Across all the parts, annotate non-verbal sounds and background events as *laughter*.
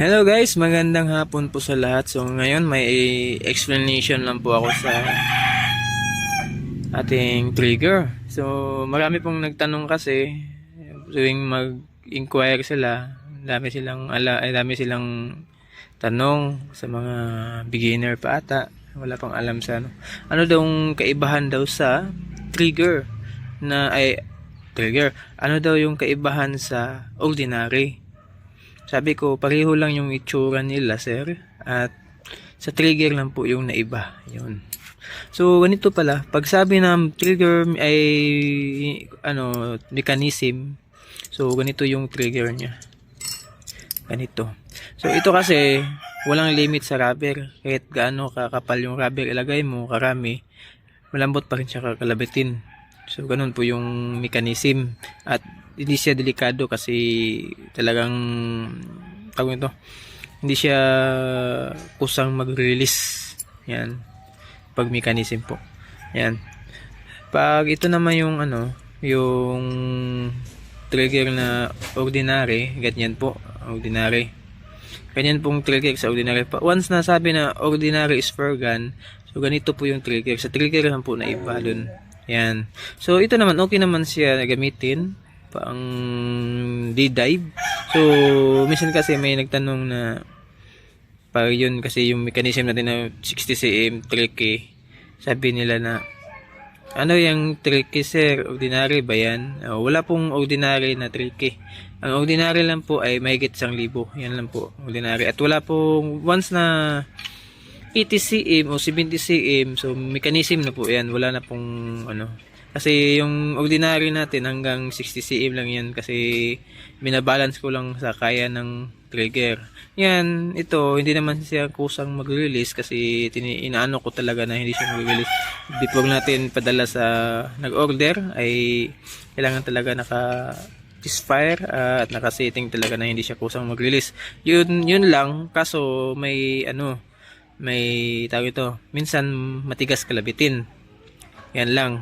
Hello guys, magandang hapon po sa lahat. So ngayon may explanation lang po ako sa ating trigger. So marami pong nagtanong kasi tuwing mag-inquire sila, dami silang ala, ay dami silang tanong sa mga beginner pa ata. Wala pang alam sa ano. Ano daw kaibahan daw sa trigger na ay trigger. Ano daw yung kaibahan sa ordinary? Sabi ko, pareho lang yung itsura nila, sir. At sa trigger lang po yung naiba. Yun. So, ganito pala. Pag sabi ng trigger ay, ano, mechanism. So, ganito yung trigger niya. Ganito. So, ito kasi, walang limit sa rubber. Kahit gaano kakapal yung rubber ilagay mo, karami, malambot pa rin siya kakalabitin. So, ganun po yung mechanism. At hindi siya delikado kasi talagang tawag ito hindi siya kusang mag-release. Yan. Pag mechanism po. Yan. Pag ito naman yung ano yung trigger na ordinary ganyan po ordinary. Ganyan pong trigger sa ordinary pa. Once na sabi na ordinary is for gun so ganito po yung trigger. Sa trigger lang po na iba dun yan. So ito naman okay naman siya gamitin. Pang D-dive. So, minsan kasi may nagtanong na pag yun kasi yung mechanism natin na 60 cm tricky. Sabi nila na ano yung tricky sir? Ordinary ba yan? Oh, wala pong ordinary na tricky. Ang ordinary lang po ay mahigit 1,000 yan lang po ordinary. At wala pong once na 80 cm o 70 cm so mechanism na po yan wala na pong ano kasi yung ordinary natin hanggang 60 cm lang yan kasi binabalance ko lang sa kaya ng trigger. Yan, ito, hindi naman siya kusang mag-release kasi inaano ko talaga na hindi siya mag-release. Before natin padala sa nag-order ay kailangan talaga naka fire at naka-setting talaga na hindi siya kusang mag-release. Yun, yun lang, kaso may ano, may tawag ito, minsan matigas kalabitin. Yan lang.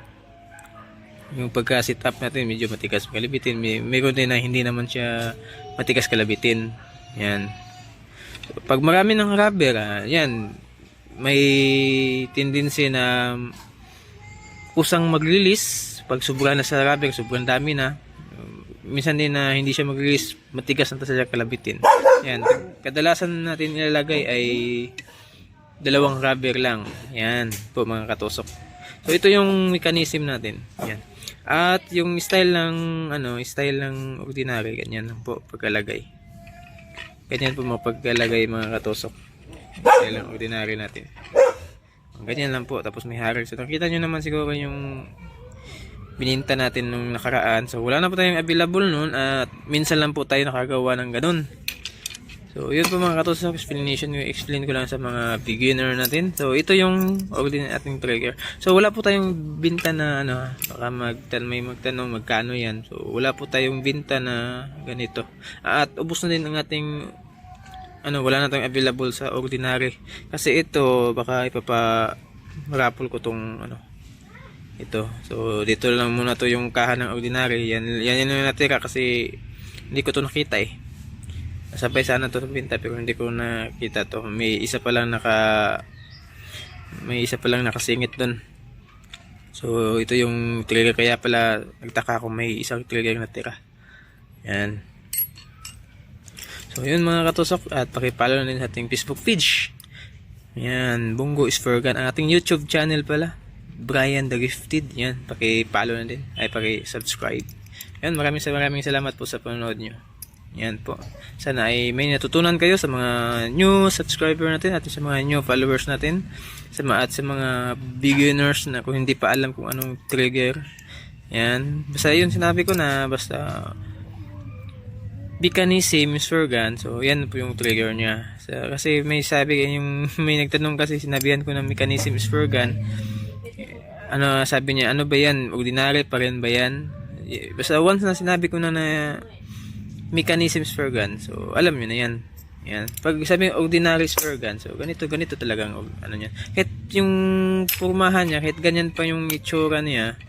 Yung pagka-sit up natin medyo matigas kalabitin. May meron din na hindi naman siya matigas kalabitin. Yan. Pag marami ng rubber ah, yan may tendency na kusang mag-release pag sobra na sa rubber sobrang dami na. Minsan din na hindi siya mag-release matigas na sa kalabitin. Yan. Kadalasan natin ilalagay ay dalawang rubber lang yan po mga katusok so ito yung mechanism natin yan at yung style ng ano, style ng ordinary ganyan lang po pagkalagay. Ganyan po mga pagkalagay mga katusok. Style ng ordinary natin. Ganyan lang po tapos may harag. So nakita nyo naman siguro yung bininta natin nung nakaraan. So wala na po tayong available noon at minsan lang po tayo nakagawa ng ganun. So, yun po mga katusok explanation yung explain ko lang sa mga beginner natin. So, ito yung ordinary ating trigger. So, wala po tayong binta na ano, baka magtan may magtanong magkano yan. So, wala po tayong binta na ganito. At ubos na din ang ating ano, wala na tayong available sa ordinary. Kasi ito, baka ipapa raffle ko tong ano, ito. So, dito lang muna to yung kaha ng ordinary. Yan, yan yung natira kasi hindi ko to nakita eh. Sabay sana to binta pero hindi ko nakita to. May isa pa lang naka may isa pa lang nakasingit doon. So ito yung trigger kaya pala nagtaka ako may isang trigger na tira. Yan. So yun mga katusok at pakipalo na din sa ating Facebook page. Yan, Bungo is Fergan. Ang ating YouTube channel pala. Brian the Gifted. Yan, pakipalo na din. Ay, paki-subscribe. Yan, maraming maraming salamat po sa panonood nyo. Yan po. Sana ay may natutunan kayo sa mga new subscriber natin at sa mga new followers natin. Sa mga, at sa mga beginners na kung hindi pa alam kung anong trigger. Yan. Basta yun sinabi ko na basta mechanism is for. So, yan po yung trigger niya. So, kasi may sabi, yung *laughs* may nagtanong kasi sinabihan ko na mechanism is for. Ano, sabi niya, ano ba yan? Ordinary pa rin ba yan? Basta once na sinabi ko na na mechanisms for gun. So, alam niyo na yan. Yan. Pag sabi yung ordinary spur gun, so ganito, ganito talagang ano niya. Kahit yung formahan niya, kahit ganyan pa yung itsura niya,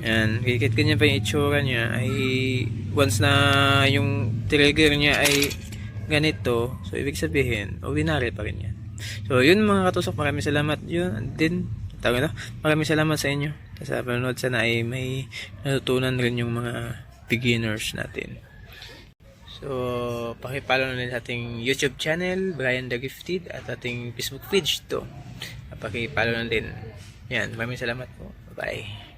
yan, kahit ganyan pa yung itsura niya, ay once na yung trigger niya ay ganito, so ibig sabihin, ordinary pa rin yan. So, yun mga katusok, maraming salamat. Yun, din, tawag na, maraming salamat sa inyo. Sa panonood sana ay may natutunan rin yung mga beginners natin. So, pakipalo na rin sa ating YouTube channel, Brian the Gifted, at ating Facebook page to. Pakipalo na din. Yan, maraming salamat po. Bye.